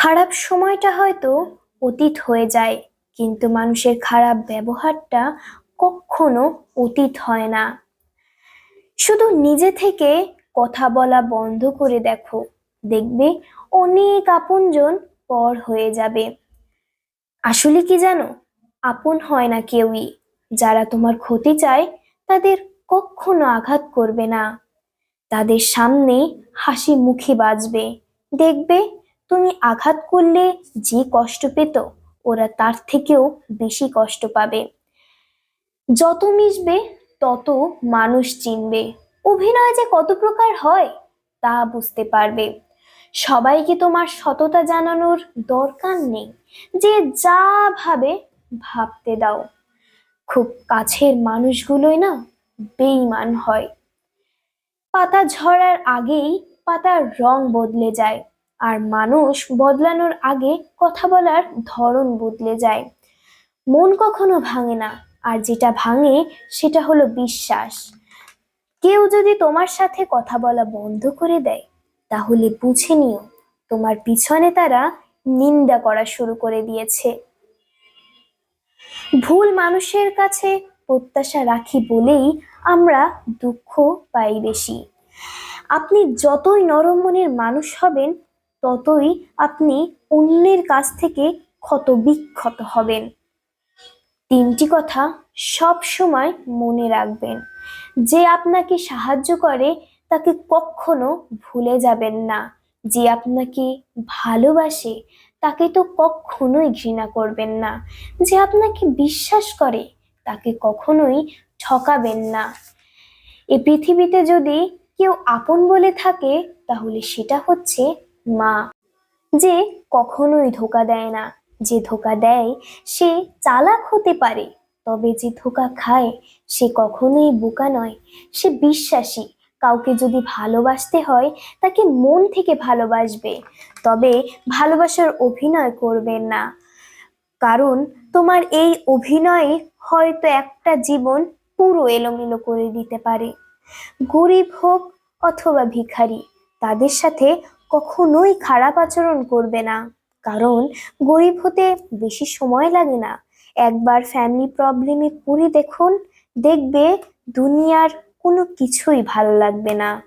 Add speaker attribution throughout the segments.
Speaker 1: খারাপ সময়টা হয়তো অতীত হয়ে যায়, কিন্তু মানুষের খারাপ ব্যবহারটা কখনো অতীত হয় না। শুধু নিজে থেকে কথা বলা বন্ধ করে দেখো, দেখবে অনেক আপনজন পর হয়ে যাবে। আসলে কি জানো, আপন হয় না কেউই। যারা তোমার ক্ষতি চায়, তাদের কখনো আঘাত করবে না। তাদের সামনে হাসি মুখে বাজবে, দেখবে তুমি আঘাত করলে যে কষ্ট পেত, ওরা তার থেকেও বেশি কষ্ট পাবে। যত মিশবে, তত মানুষ চিনবে। অভিনয় যে কত প্রকার হয়, তা বুঝতে পারবে। সবাইকে তোমার সততা জানানোর দরকার নেই। যে যা ভাবে, ভাবতে দাও। খুব কাছের মানুষগুলোই না বেইমান হয়। পাতা ঝরার আগেই পাতার রং বদলে যায়। আর মানুষ বদলানোর আগে কথা বলার ধরন বদলে যায়। মন কখনো ভাঙে না, আর যেটা ভাঙে সেটা হলো বিশ্বাস। কেউ যদি তোমার সাথে কথা বলা বন্ধ করে দেয়, তাহলে বুঝে নিও তোমার পিছনে তারা নিন্দা করা শুরু করে দিয়েছে। ভুল মানুষের কাছে প্রত্যাশা রাখি বলেই আমরা দুঃখ পাই বেশি। আপনি যতই নরম মনের মানুষ হবেন ততই আপনি অন্যের কাছ থেকে ক্ষত বিক্ষত হবেন। তিনটি কথা সব সময় মনে রাখবেন। যে আপনাকে সাহায্য করে, তাকে কখনো ভুলে যাবেন না। যে আপনাকে ভালোবাসে, তাকে তো কখনোই ঘৃণা করবেন না। যে আপনাকে বিশ্বাস করে, তাকে কখনোই ঠকাবেন না। এ পৃথিবীতে যদি কেউ আপন বলে থাকে, তাহলে সেটা হচ্ছে মা। যে কখনোই ধোকা দেয় না। যে ধোকা দেয়, সে চালাক হতে পারে। তবে যে ধোকা খায়, সে কখনোই বোকা নয়। সে বিশ্বাসী। কাউকে যদি ভালোবাসতে হয়, তাকে মন থেকে ভালোবাসবে। তবে ভালোবাসার অভিনয় করবেন না। কারণ তোমার এই অভিনয়ে হয়তো একটা জীবন পুরো এলোমেলো করে দিতে পারে। গরিব হোক অথবা ভিখারি, তাদের সাথে কখনোই খারাপ আচরণ করবে না। কারণ গরিব হতে বেশি সময় লাগে না। একবার ফ্যামিলি প্রবলেমে পড়ে দেখুন, দেখবে দুনিয়ার কোনো কিছুই ভালো লাগবে না।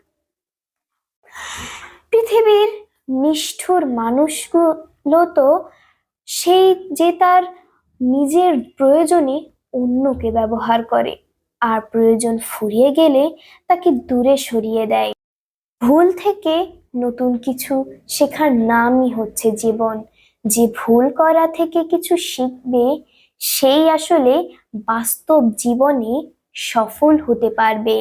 Speaker 1: পৃথিবীর নিষ্ঠুর মানুষগুলো তো সেই যে তার নিজের প্রয়োজনে অন্যকে ব্যবহার করে। আর প্রয়োজন ফুরিয়ে গেলে তাকে দূরে সরিয়ে দেয়। ভুল থেকে নতুন কিছু শেখার নামই হচ্ছে জীবন। যে ভুল করা থেকে কিছু শিখবে, সেই আসলে বাস্তব জীবনে সফল হতে পারবে।